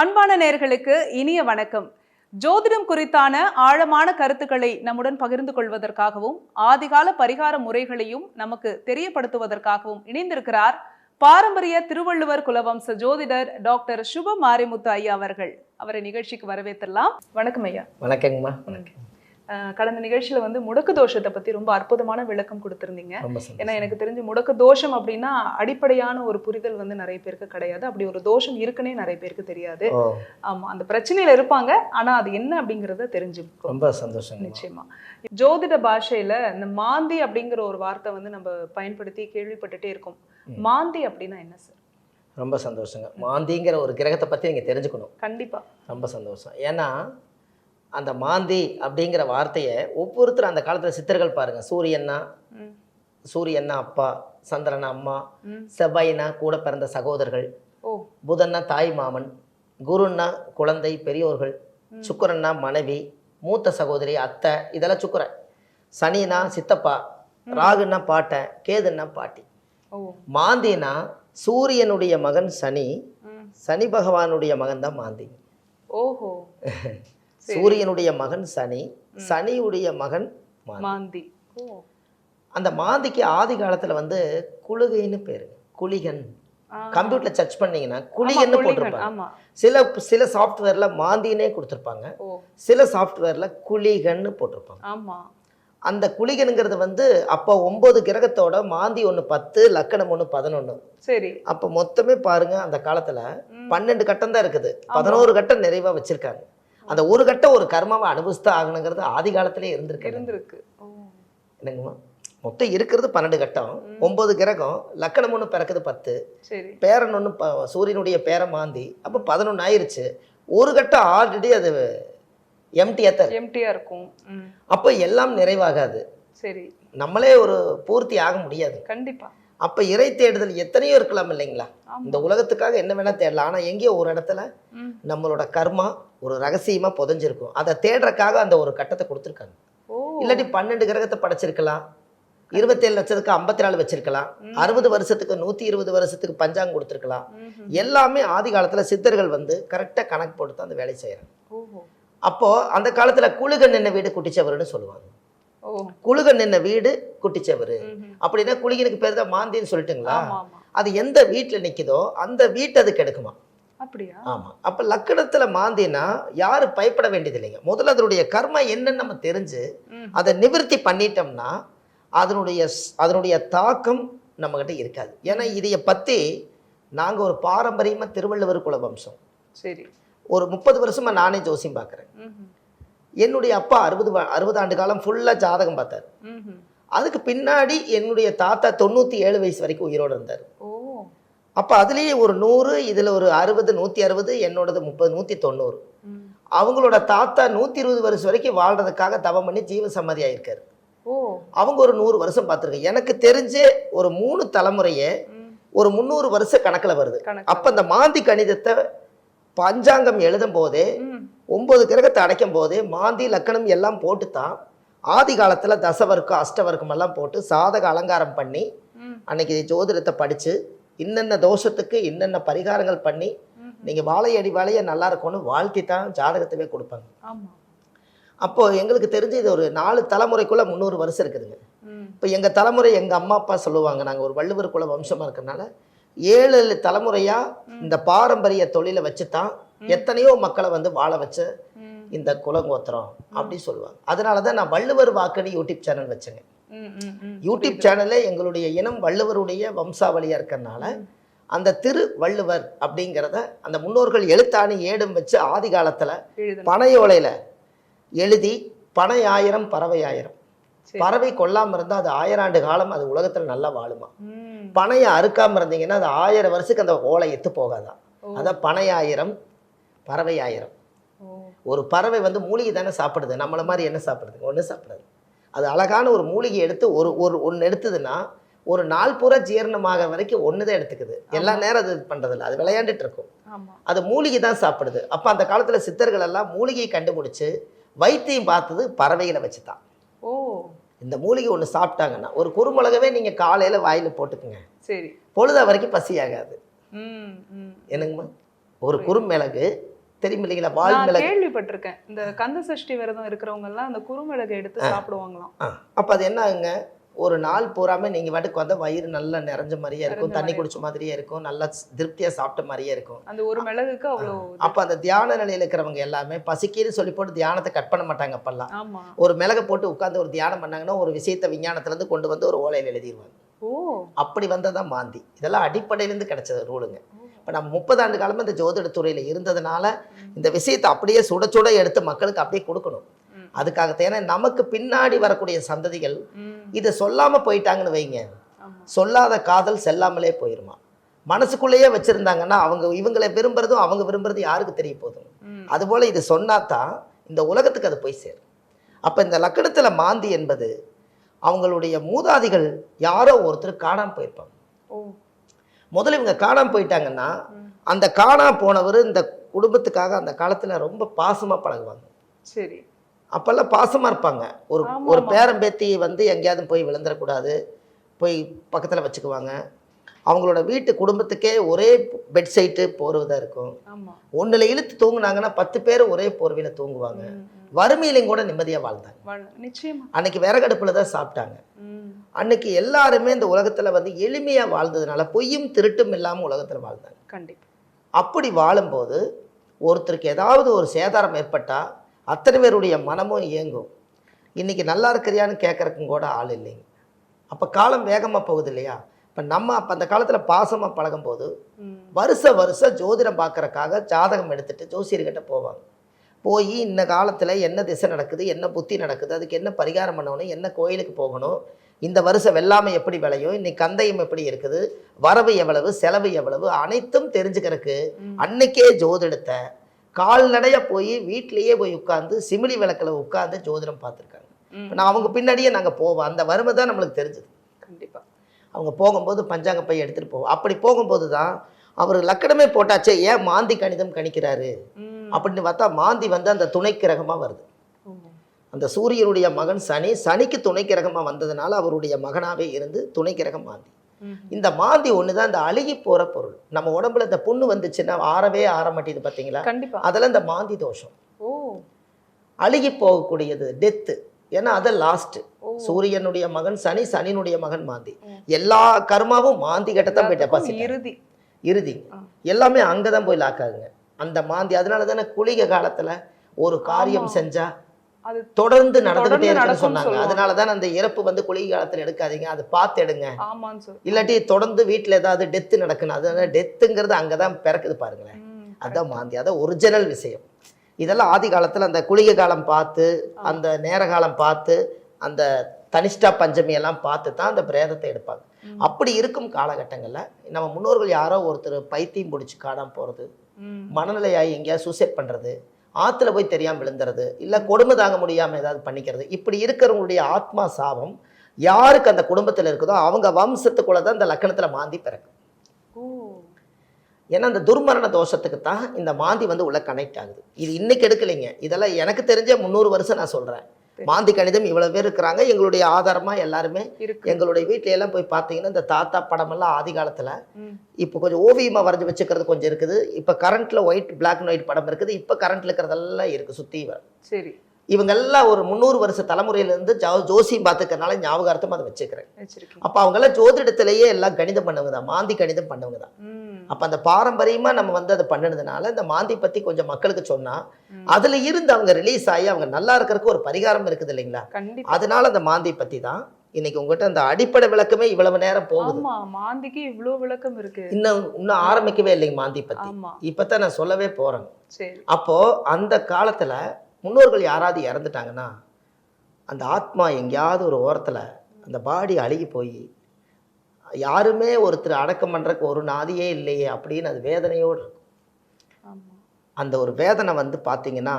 அன்பான நேர்களுக்கு இனிய வணக்கம். ஜோதிடம் குறித்தான ஆழமான கருத்துக்களை நம்முடன் பகிர்ந்து கொள்வதற்காகவும் ஆதிகால பரிகார முறைகளையும் நமக்கு தெரியப்படுத்துவதற்காகவும் இணைந்திருக்கிறார் பாரம்பரிய திருவள்ளுவர் குலவம்ச ஜோதிடர் டாக்டர் சுப மாரிமுத்து ஐயா அவர்கள். அவரை நிகழ்ச்சிக்கு வரவேற்றலாம். வணக்கம் ஐயா. வணக்கங்கம்மா. வணக்கம். கடந்த நிகழ்ச்சியில வந்து முடக்கு தோஷத்தை பத்தி ரொம்ப அற்புதமான விளக்கம் கொடுத்திருந்தீங்க. ஏன்னா எனக்கு தெரிஞ்சு முடக்கு தோஷம் அப்படின்னா அடிப்படையான ஒரு புரிதல் வந்து நிறைய பேருக்கு கிடையாது. அப்படி ஒரு தோஷம் இருக்குன்னே நிறைய பேருக்கு தெரியாது. ஆமா அந்த பிரச்சனையில இருப்பாங்க. ஆனா அது என்ன அப்படிங்கறத தெரிஞ்சுக்கோ ரொம்ப சந்தோஷம் நிச்சயமா. ஜோதிட பாஷையில இந்த மாந்தி அப்படிங்கிற ஒரு வார்த்தை வந்து நம்ம பயன்படுத்தி கேள்விப்பட்டுட்டே இருக்கோம். மாந்தி அப்படின்னா என்ன சார்? ரொம்ப சந்தோஷங்க. மாந்திங்கிற ஒரு கிரகத்தை பற்றி நீங்கள் தெரிஞ்சுக்கணும். கண்டிப்பா. ரொம்ப சந்தோஷம். ஏன்னா அந்த மாந்தி அப்படிங்கிற வார்த்தையை ஒவ்வொருத்தரும் அந்த காலத்தில் சித்தர்கள் பாருங்க சூரியன்னா சூரியன்னா அப்பா சந்திரனா அம்மா. செவ்வாயினா கூட பிறந்த சகோதரர்கள் புதன்னா தாய் மாமன் குருன்னா குழந்தை பெரியோர்கள். சுக்கிரன்னா மனைவி மூத்த சகோதரி அத்தை இதெல்லாம் சுக்கிரன் சனினா சித்தப்பா ராகுன்னா பாட்டன் கேதுன்னா பாட்டி மாந்தினா சூரியனுடைய மகன் சனி. சனி பகவானுடைய மகன் தான் மாந்தி ஓஹோ. சூரியனுடைய மகன் சனி சனியுடைய மகன் மாந்தி. அந்த மாந்திக்கு ஆதி காலத்துல வந்து குளுகைன்னு பேரு குளிகன். கம்ப்யூட்டர்ல சர்ச் பண்ணீங்கன்னா குளிகன்னு போட்டிருப்பாங்க. சில சில சாஃப்ட்வேர்ல மாந்தினே கொடுத்துருப்பாங்க. சில சாஃப்ட்வேர்ல குளிகன்னு போட்டிருப்பாங்க. ஆமா. அந்த குளிகனுங்கிறது வந்து அப்போ ஒன்பது கிரகத்தோட மாந்தி ஒன்று பத்து லக்கணம் ஒன்று பதினொன்று சரி. அப்போ மொத்தமே பாருங்க அந்த காலத்துல. பன்னெண்டு கட்டம் தான் இருக்குது. பதினோரு கட்டம் நிறைவா வச்சிருக்காங்க. அந்த ஒரு கட்டம் ஒரு கர்மாவை அனுபவிச்சுதான் ஆகணுங்கிறது ஆதி காலத்திலே இருந்திருக்கு இருந்திருக்கு. என்னங்கம்மா மொத்தம் இருக்கிறது பன்னெண்டு கட்டம். ஒன்பது கிரகம். லக்கணம் ஒன்று பிறக்குது பத்து. சரி. பேரன் ஒன்று சூரியனுடைய பேரை மாந்தி. அப்போ பதினொன்று ஆயிருச்சு. ஒரு கட்டம் ஆல்ரெடி அது எம்டியாக தான் இருக்கு. எம்டியா இருக்கும். அப்போ எல்லாம் நிறைவாகாது. சரி. நம்மளே ஒரு பூர்த்தி ஆக முடியாது. கண்டிப்பா. அப்போ இறை தேடுதல் எத்தனையோ இருக்கலாம் இல்லைங்களா? இந்த உலகத்துக்காக என்ன வேணால் தேடலாம். ஆனால் எங்கேயோ ஒரு இடத்துல நம்மளோட கர்மா ஒரு ரகசியமாக புதைஞ்சிருக்கும். அதை தேடுறக்காக அந்த ஒரு கட்டத்தை கொடுத்துருக்காங்க. இல்லாட்டி பன்னெண்டு கிரகத்தை படைச்சிருக்கலாம். இருபத்தேழு லட்சத்துக்கு ஐம்பத்தி நாலு வச்சிருக்கலாம். அறுபது வருஷத்துக்கு நூற்றி இருபது வருஷத்துக்கு பஞ்சாங்கம் கொடுத்துருக்கலாம். எல்லாமே ஆதி காலத்தில் சித்தர்கள் வந்து கரெக்டாக கணக்கு போட்டு தான் அந்த வேலையை செய்கிறாங்க ஓஹோ. அப்போது அந்த காலத்தில் குழுகன் நின்ன வீடு குட்டிச்சவருன்னு சொல்லுவாங்க. குழுகன் நின்ன வீடு குட்டிச்சவர். அப்படின்னா குளிகனுக்கு பேர் தான் மாந்தின்னு சொல்லிட்டுங்களா? அது எந்த வீட்டில் நிற்குதோ அந்த வீட்டு அது கெடுக்குமா? அப்படியா? ஆமாம் அப்போ லக்கணத்தில் மாந்தினா யாரும் பயப்பட வேண்டியது இல்லைங்க முதல்ல அதனுடைய கர்மா என்னன்னு நம்ம தெரிஞ்சு. அதை நிவர்த்தி பண்ணிட்டோம்னா அதனுடைய அதனுடைய தாக்கம் நம்மக்கிட்ட இருக்காது. ஏன்னா இதைய பற்றி நாங்கள் ஒரு பாரம்பரியமாக திருவள்ளுவர் குல வம்சம் சரி. ஒரு முப்பது வருஷமாக நானே ஜோசியம் பார்க்குறேன். என்னுடைய அப்பா அறுபது அறுபது ஆண்டு காலம் ஃபுல்லாக ஜாதகம் பார்த்தார். அதுக்கு பின்னாடி என்னுடைய தாத்தா தொண்ணூற்றி ஏழு வயசு வரைக்கும் உயிரோடு இருந்தார். அப்போ அதுலேயே ஒரு நூறு இதில் ஒரு அறுபது நூற்றி அறுபது என்னோடது முப்பது நூற்றி தொண்ணூறு. அவங்களோட தாத்தா நூற்றி இருபது வருஷம் வரைக்கும் வாழ்றதுக்காக தவம் பண்ணி ஜீவ சமாதி ஆயிருக்காரு அவங்க ஒரு நூறு வருஷம் பார்த்துருக்கேன் எனக்கு தெரிஞ்சு ஒரு மூணு தலைமுறையே. ஒரு முந்நூறு வருஷ கணக்கில் வருது அப்போ இந்த மாந்தி கணிதத்தை பஞ்சாங்கம் எழுதும் போதே ம். ஒன்பது கிரகத்தை அடைக்கும் போதே மாந்தி லக்கணம் எல்லாம் போட்டு தான் ஆதி காலத்தில் தசவர்க்கம் அஷ்டவர்க்கம் எல்லாம் போட்டு சாதக அலங்காரம் பண்ணி. அன்னைக்கு ஜோதிடத்தை படித்து இன்னென்ன தோஷத்துக்கு இன்னென்ன பரிகாரங்கள் பண்ணி. நீங்கள் வாழையடி வாழைய நல்லா இருக்கும்னு வாழ்த்தி தான் ஜாதகத்தவே கொடுப்பாங்க ஆமா அப்போ எங்களுக்கு தெரிஞ்சு இது ஒரு நாலு தலைமுறைக்குள்ள முந்நூறு வருஷம் இருக்குதுங்க. இப்போ எங்கள் தலைமுறை எங்கள் அம்மா அப்பா சொல்லுவாங்க நாங்கள் ஒரு வள்ளுவர் குல வம்சமாக இருக்கறனால ஏழு தலைமுறையாக இந்த பாரம்பரிய தொழிலை வச்சு தான் எத்தனையோ மக்களை வந்து வாழ வச்ச. இந்த குலங்கோத்திரம் அப்படி சொல்லுவாங்க அதனால தான் நான் வள்ளுவர் வாக்குன்னு யூடியூப் சேனல் வச்சேங்க. யூடியூப் சேனல்ல எங்களுடைய இனம் வள்ளுவருடைய வம்சாவளியாக இருக்கறனால அந்த திரு வள்ளுவர் அப்படிங்கிறத அந்த முன்னோர்கள் எழுத்தாணி ஏடும் வச்சு ஆதி காலத்தில் பனையோலையில் எழுதி பனை ஆயிரம் பறவை ஆயிரம். பறவை கொல்லாமல் இருந்தால் அது ஆயிரம் ஆண்டு காலம் அது உலகத்தில் நல்லா வாழுமா. பனையை அறுக்காமல் இருந்தீங்கன்னா அது ஆயிரம் வருஷத்துக்கு அந்த ஓலை எத்து போகாதான். அதான் பனை ஆயிரம் பறவை ஆயிரம். ஒரு பறவை வந்து மூலிகை தானே சாப்பிடுது. நம்மளை மாதிரி என்ன சாப்பிடுது? ஒன்றும் சாப்பிடாது. அது அழகான ஒரு மூலிகை எடுத்து ஒரு ஒரு ஒன்று எடுத்ததுன்னா ஒரு நாள் பூரா ஜீரணமாக வரைக்கும் ஒன்று தான் எடுத்துக்குது. எல்லா நேரம் அது பண்ணுறதில்ல அது விளையாண்டுட்டு இருக்கும் அது மூலிகை தான் சாப்பிடுது. அப்போ அந்த காலத்தில் சித்தர்கள் எல்லாம் மூலிகையை கண்டுபிடிச்சு வைத்தியம் பார்த்தது பறவைகளை வச்சு தான் ஓ. இந்த மூலிகை ஒன்று சாப்பிட்டாங்கன்னா ஒரு குறுமிளகவே நீங்கள் காலையில் வாயில் போட்டுக்குங்க. சரி. பொழுத வரைக்கும் பசியாகாது என்னங்கம்மா? ஒரு குறுமிளகு தெரியும் இல்லைங்களா வால் மிளகு கேள்விப்பட்டிருக்கேன். இந்த கந்த சஷ்டி விரதம் இருக்கிறவங்க எல்லாம் அந்த குறுமிளகை எடுத்து சாப்பிடுவாங்களாம். அப்போ அது என்ன ஆகுங்க ஒரு நாள் பூராமே நீங்கள் வாட்டுக்கு வந்தால் வயிறு நல்லா நிறைஞ்ச மாதிரியே இருக்கும். தண்ணி குடிச்ச மாதிரியே இருக்கும். நல்லா திருப்தியாக சாப்பிட்ட மாதிரியே இருக்கும். அந்த ஒரு மிளகுக்கு அவ்வளோ அப்போ அந்த தியான நிலையில் இருக்கிறவங்க எல்லாமே பசிக்குன்னு சொல்லி போட்டு தியானத்தை கட் பண்ண மாட்டாங்க அப்பெல்லாம். ஒரு மிளகை போட்டு உட்காந்து ஒரு தியானம் பண்ணாங்கன்னா ஒரு விஷயத்தை விஞ்ஞானத்துலேருந்து கொண்டு வந்து ஒரு ஓலையில் எழுதிடுவாங்க ஓ. அப்படி வந்ததான் மாந்தி. இதெல்லாம் அடிப்படையிலேருந்து கிடைச்சது ரூலுங்க. இப்போ நம்ம முப்பது ஆண்டு காலமாக இந்த ஜோதிட துறையில் இருந்ததுனால இந்த விஷயத்தை அப்படியே சுட சுட எடுத்து மக்களுக்கு அப்படியே கொடுக்கணும். அதுக்காக ஏன்னா நமக்கு பின்னாடி வரக்கூடிய சந்ததிகள். இதை சொல்லாமல் போயிட்டாங்கன்னு வைங்க. சொல்லாத காதல் செல்லாமலே போயிருமா? மனசுக்குள்ளேயே வச்சுருந்தாங்கன்னா அவங்க இவங்களை விரும்புறதும் அவங்க விரும்புறது யாருக்கு தெரிய போதும். அதுபோல் இது சொன்னாதான் இந்த உலகத்துக்கு அது போய் சேரும். அப்போ இந்த லக்கணத்தில் மாந்தி என்பது அவங்களுடைய மூதாதிகள் யாரோ ஒருத்தர் காணாமல் போயிருப்பாங்க. முதல்ல இவங்க காணாமல் போயிட்டாங்கன்னா. அந்த காணாம போனவர் இந்த குடும்பத்துக்காக அந்த காலத்தில் ரொம்ப பாசமாக பழகுவாங்க சரி அப்போல்லாம் பாசமாக இருப்பாங்க ஒரு ஒரு. பேரம்பேத்தி வந்து எங்கேயாவது போய் விழுந்துடக்கூடாது போய் பக்கத்தில் வச்சுக்குவாங்க அவங்களோட வீட்டு குடும்பத்துக்கே ஒரே பெட் சைட்டு போர்வதாக இருக்கும். ஒன்றில் இழுத்து தூங்குனாங்கன்னா பத்து பேர் ஒரே போர்வையில் தூங்குவாங்க. வறுமையிலையும் கூட நிம்மதியாக வாழ்ந்தாங்க. நிச்சயமா. அன்னைக்கு விறகடுப்பில் தான் சாப்பிட்டாங்க. அன்னைக்கு எல்லாருமே இந்த உலகத்தில் வந்து எளிமையாக வாழ்ந்ததுனால பொய்யும் திருட்டும் இல்லாமல் உலகத்தில் வாழ்ந்தாங்க. கண்டிப்பா. அப்படி வாழும்போது ஒருத்தருக்கு ஏதாவது ஒரு சேதாரம் ஏற்பட்டால் அத்தனை பேருடைய மனமும் இயங்கும். இன்னைக்கு நல்லா இருக்கிறியான்னு கேட்கறக்கும் கூட ஆள் இல்லைங்க. அப்போ காலம் வேகமாக போகுது இல்லையா? இப்போ நம்ம அப்போ அந்த காலத்தில் பாசமாக பழகும்போது ம். வருஷ வருஷம் ஜோதிடம் பார்க்கறக்காக ஜாதகம் எடுத்துட்டு ஜோசியர்கிட்ட போவாங்க போய் இந்த காலத்தில் என்ன திசை நடக்குது என்ன புத்தி நடக்குது அதுக்கு என்ன பரிகாரம் பண்ணணும் என்ன கோயிலுக்கு போகணும் இந்த வருஷம் வெள்ளாமை எப்படி விளையும் இன்னைக்கு கந்தயம் எப்படி இருக்குது வரவு எவ்வளவு செலவு எவ்வளவு அனைத்தும் தெரிஞ்சுக்கிறதுக்கு. அன்னைக்கே ஜோதிடத்தை கால்நடையாக போய் வீட்டிலேயே போய் உட்காந்து சிமிலி விளக்கில் உட்காந்து ஜோதிடம் பார்த்துருக்காங்க. நான் அவங்க பின்னாடியே நாங்கள் போவோம் அந்த வறுமை தான் நம்மளுக்கு தெரிஞ்சுது கண்டிப்பா அவங்க போகும்போது பஞ்சாங்க பை எடுத்துகிட்டு போவோம். அப்படி போகும்போது தான் அவர் லக்கணமே போட்டாச்சே ஏன் மாந்தி கணிதம் கணிக்கிறாரு. அப்படின்னு பார்த்தா மாந்தி வந்து அந்த துணை கிரகமாக வருது. அந்த சூரியனுடைய மகன் சனி சனிக்கு துணை கிரகமாக வந்ததுனால அவருடைய மகனாவே இருந்து துணை கிரகம் மாந்தி. இந்த மாந்தி ஒன்று தான் இந்த அழுகி போகிற பொருள். நம்ம உடம்புல இந்த புண்ணு வந்துச்சுன்னா ஆறவே ஆற மாட்டேது பார்த்தீங்களா கண்டிப்பா. அதெல்லாம் இந்த மாந்தி தோஷம். ஓ. அழுகி போகக்கூடியது டெத்து ஏன்னா அது லாஸ்ட் ஓ. சூரியனுடைய மகன் சனி சனியினுடைய மகன் மாந்தி. எல்லா கர்மாவும் மாந்தி கிட்ட தான் போய் எல்லாத்துக்கும் டெபாசிட் இறுதி. இறுதி. எல்லாமே அங்கே தான் போய் லாக் ஆகுங்க. அந்த மாந்தி அதனால தானே குளிகை காலத்துல ஒரு காரியம். செஞ்சா அது தொடர்ந்து நடந்துகிட்டே இருக்குன்னு சொன்னாங்க. சொல்லுவாங்க. அதனால தான் அந்த இறப்பு வந்து குளிகை காலத்துல எடுக்காதீங்க. அதை பார்த்து எடுங்க. இல்லாட்டி தொடர்ந்து வீட்டில் ஏதாவது டெத்து நடக்கணும் அதனால டெத்துங்கிறது அங்கே தான் பிறக்குது பாருங்களேன். அதான் மாந்தி. அதான் ஒரிஜினல் விஷயம். இதெல்லாம் ஆதி காலத்தில் அந்த குளிகை காலம் பார்த்து அந்த நேர காலம் பார்த்து அந்த தனிஷ்டா பஞ்சமி எல்லாம் பார்த்து தான் அந்த பிரேதத்தை எடுப்பாங்க. அப்படி இருக்கும் காலகட்டங்களில் நம்ம முன்னோர்கள் யாரோ ஒருத்தர் பைத்தியம் பிடிச்சி காணாம போகிறது. மனநிலையாகி எங்கேயாவது சூசைட் பண்ணுறது ஆற்றுல போய் தெரியாமல் விழுந்துறது இல்லை கொடுமை தாங்க முடியாமல் ஏதாவது பண்ணிக்கிறது இப்படி இருக்கிறவங்களுடைய ஆத்மா சாபம் யாருக்கு அந்த குடும்பத்தில் இருக்குதோ அவங்க வம்சத்துக்குள்ள தான் இந்த லக்கணத்தில் மாந்தி பிறக்கும் ஏன்னா அந்த துர்மரண தோஷத்துக்கு தான் இந்த மாந்தி வந்து உள்ள கனெக்ட் ஆகுது. இது இன்னைக்கு எடுக்கலைங்க. இதெல்லாம் எனக்கு தெரிஞ்ச முந்நூறு வருஷம் நான் சொல்கிறேன் மாந்தி கணிதம் இவ்வளோ பேர் இருக்கிறாங்க. எங்களுடைய ஆதாரமாக எல்லாருமே எங்களுடைய வீட்ல எல்லாம் போய் பார்த்தீங்கன்னா இந்த தாத்தா படமெல்லாம் ஆதி காலத்தில். இப்போ கொஞ்சம் ஓவியமாக வரைஞ்சி வச்சுக்கிறது கொஞ்சம் இருக்குது. இப்போ கரண்ட்டில் ஒயிட் பிளாக் அண்ட் ஒயிட் படம் இருக்குது. இப்போ கரண்ட்டில் இருக்கிறதெல்லாம் இருக்குது சுற்றி சரி. இவங்கெல்லாம் ஒரு முந்நூறு வருஷ தலைமுறையிலேருந்து ஜோ ஜோசியம் பார்த்துக்கறனால ஞாபகார்த்தம் அதை வச்சுக்கிறேன். அப்போ அவங்கெல்லாம் ஜோதிடத்திலேயே எல்லாம் கணிதம் பண்ணவங்க தான் மாந்தி கணிதம் பண்ணவங்க தான். அப்போ அந்த பாரம்பரியமாக நம்ம வந்து அதை பண்ணினதுனால இந்த மாந்தி பற்றி கொஞ்சம் மக்களுக்கு சொன்னால். அதில் இருந்து அவங்க ரிலீஸ் ஆகி அவங்க நல்லா இருக்கிறதுக்கு ஒரு பரிகாரம் இருக்குது இல்லைங்களா? அதனால அந்த மாந்தி பற்றி தான் இன்னைக்கு உங்ககிட்ட அந்த அடிப்படை விளக்கமே இவ்வளவு நேரம் போகுது. மாந்திக்கு இவ்ளோ விளக்கம் இருக்கு. இன்னும் இன்னும் ஆரம்பிக்கவே இல்லைங்க மாந்தி பற்றி ஆமா. இப்போத்தான் நான் சொல்லவே போகிறேன் சரி. அப்போ அந்த காலத்துல முன்னோர்கள் யாராவது இறந்துட்டாங்கன்னா அந்த ஆத்மா எங்கேயாவது ஒரு ஓரத்துல அந்த பாடி அழுகி போய் யாருமே ஒருத்தர் அடக்கம் பண்றதுக்கு ஒரு நாதியே இல்லையே அப்படின்னு அது வேதனையோடு இருக்கும். அந்த ஒரு வேதனை வந்து பார்த்தீங்கன்னா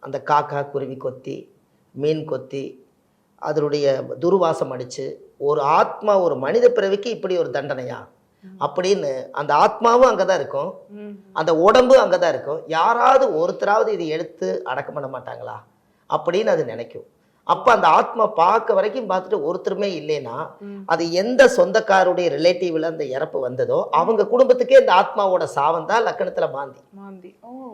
அந்த காக்கா குருவி கொத்தி மீன் கொத்தி அதனுடைய துர்வாசம் அடிச்சு ஒரு ஆத்மா ஒரு மனித பிறவிக்கு இப்படி ஒரு தண்டனையா? அப்படின்னு அந்த ஆத்மாவும் அங்கே தான் இருக்கும். அந்த உடம்பு அங்கே தான் இருக்கும். யாராவது ஒருத்தராவது இதை எடுத்து அடக்கம் பண்ண மாட்டாங்களா? அப்படின்னு அது நினைக்கும். அப்ப அந்த ஆத்மா பார்க்க வரைக்கும் பார்த்துட்டு ஒருத்தருமே இல்லைன்னா. அது எந்த சொந்தக்காருடைய ரிலேட்டிவ்ல அந்த இறப்பு வந்ததோ அவங்க குடும்பத்துக்கே இந்த ஆத்மாவோட சாவம் தான் லக்கணத்துல மாந்தி.